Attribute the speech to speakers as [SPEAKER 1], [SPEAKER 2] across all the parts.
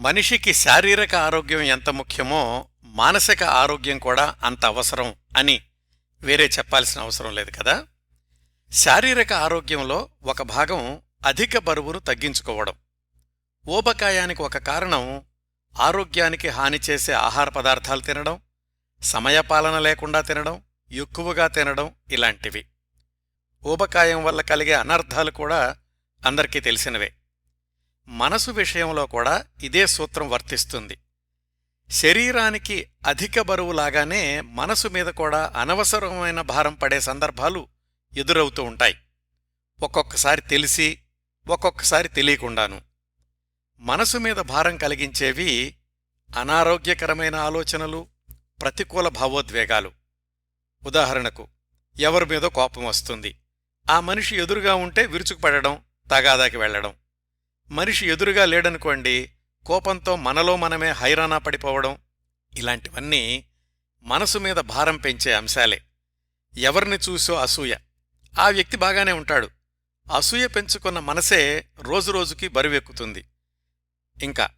[SPEAKER 1] మనిషికి శారీరక ఆరోగ్యం ఎంత ముఖ్యమో మానసిక ఆరోగ్యం కూడా అంత అవసరం అని వేరే చెప్పాల్సిన అవసరం లేదు కదా? శారీరక ఆరోగ్యంలో ఒక భాగం అధిక బరువును తగ్గించుకోవడం. ఊబకాయానికి ఒక కారణం ఆరోగ్యానికి హాని చేసే ఆహార పదార్థాలు తినడం సమయపాలన లేకుండా తినడం ఎక్కువగా తినడం ఇలాంటివి. ఊబకాయం వల్ల కలిగే అనర్థాలు కూడా అందరికీ తెలిసినవే. మనసు విషయంలో కూడా ఇదే సూత్రం వర్తిస్తుంది. శరీరానికి అధిక బరువులాగానే మనసు మీద కూడా అనవసరమైన భారం పడే సందర్భాలు ఎదురవుతూ ఉంటాయి. ఒక్కొక్కసారి తెలిసి ఒక్కొక్కసారి తెలియకుండాను. మనసు మీద భారం కలిగించేవి అనారోగ్యకరమైన ఆలోచనలు ప్రతికూల భావోద్వేగాలు. ఉదాహరణకు ఎవరి మీదో కోపం వస్తుంది. ఆ మనిషి ఎదురుగా ఉంటే విరుచుకుపడడం తగాదాకి వెళ్ళడం మనిషి ఎదురుగా లేడనుకోండి కోపంతో మనలో మనమే హైరానా పడిపోవడం ఇలాంటివన్నీ మనసు మీద భారం పెంచే అంశాలే. ఎవరిని చూసో అసూయ. ఆ వ్యక్తి బాగానే ఉంటాడు. అసూయ పెంచుకున్న మనసే రోజురోజుకి బరువెక్కుతుంది. ఇంకా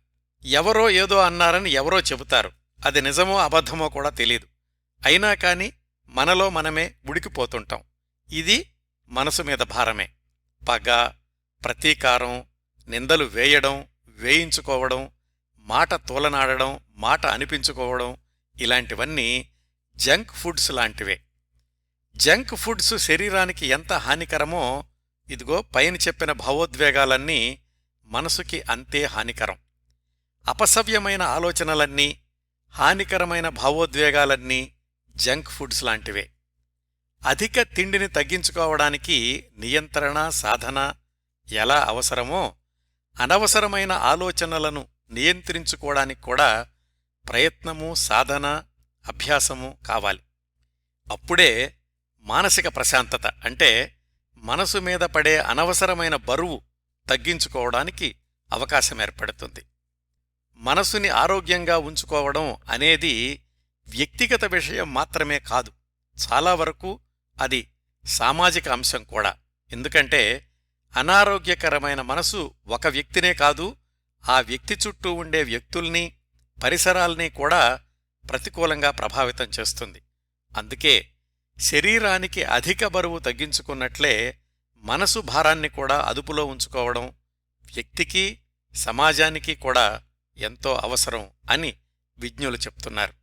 [SPEAKER 1] ఎవరో ఏదో అన్నారని ఎవరో చెబుతారు. అది నిజమో అబద్ధమో కూడా తెలీదు. అయినా కాని మనలో మనమే ఉడికిపోతుంటాం. ఇది మనసు మీద భారమే. పగ ప్రతీకారం నిందలు వేయడం వేయించుకోవడం మాట తూలనాడడం మాట అనిపించుకోవడం ఇలాంటివన్నీ జంక్ ఫుడ్స్ లాంటివే. జంక్ ఫుడ్స్ శరీరానికి ఎంత హానికరమో ఇదిగో పైన చెప్పిన భావోద్వేగాలన్నీ మనసుకి అంతే హానికరం. అపసవ్యమైన ఆలోచనలన్నీ హానికరమైన భావోద్వేగాలన్నీ జంక్ ఫుడ్స్ లాంటివే. అధిక తిండిని తగ్గించుకోవడానికి నియంత్రణ సాధన ఎలా అవసరమో అనవసరమైన ఆలోచనలను నియంత్రించుకోవడానికి కూడా ప్రయత్నము సాధన అభ్యాసము కావాలి. అప్పుడే మానసిక ప్రశాంతత అంటే మనసు మీద పడే అనవసరమైన బరువు తగ్గించుకోవడానికి అవకాశం ఏర్పడుతుంది. మనసుని ఆరోగ్యంగా ఉంచుకోవడం అనేది వ్యక్తిగత విషయం మాత్రమే కాదు చాలా వరకు అది సామాజిక అంశం కూడా. ఎందుకంటే అనారోగ్యకరమైన మనసు ఒక వ్యక్తినే కాదు ఆ వ్యక్తి చుట్టూ ఉండే వ్యక్తుల్ని పరిసరాల్ని కూడా ప్రతికూలంగా ప్రభావితం చేస్తుంది. అందుకే శరీరానికి అధిక బరువు తగ్గించుకున్నట్లే మనసు భారాన్ని కూడా అదుపులో ఉంచుకోవడం వ్యక్తికి సమాజానికి కూడా ఎంతో అవసరం అని విజ్ఞులు చెప్తున్నారు.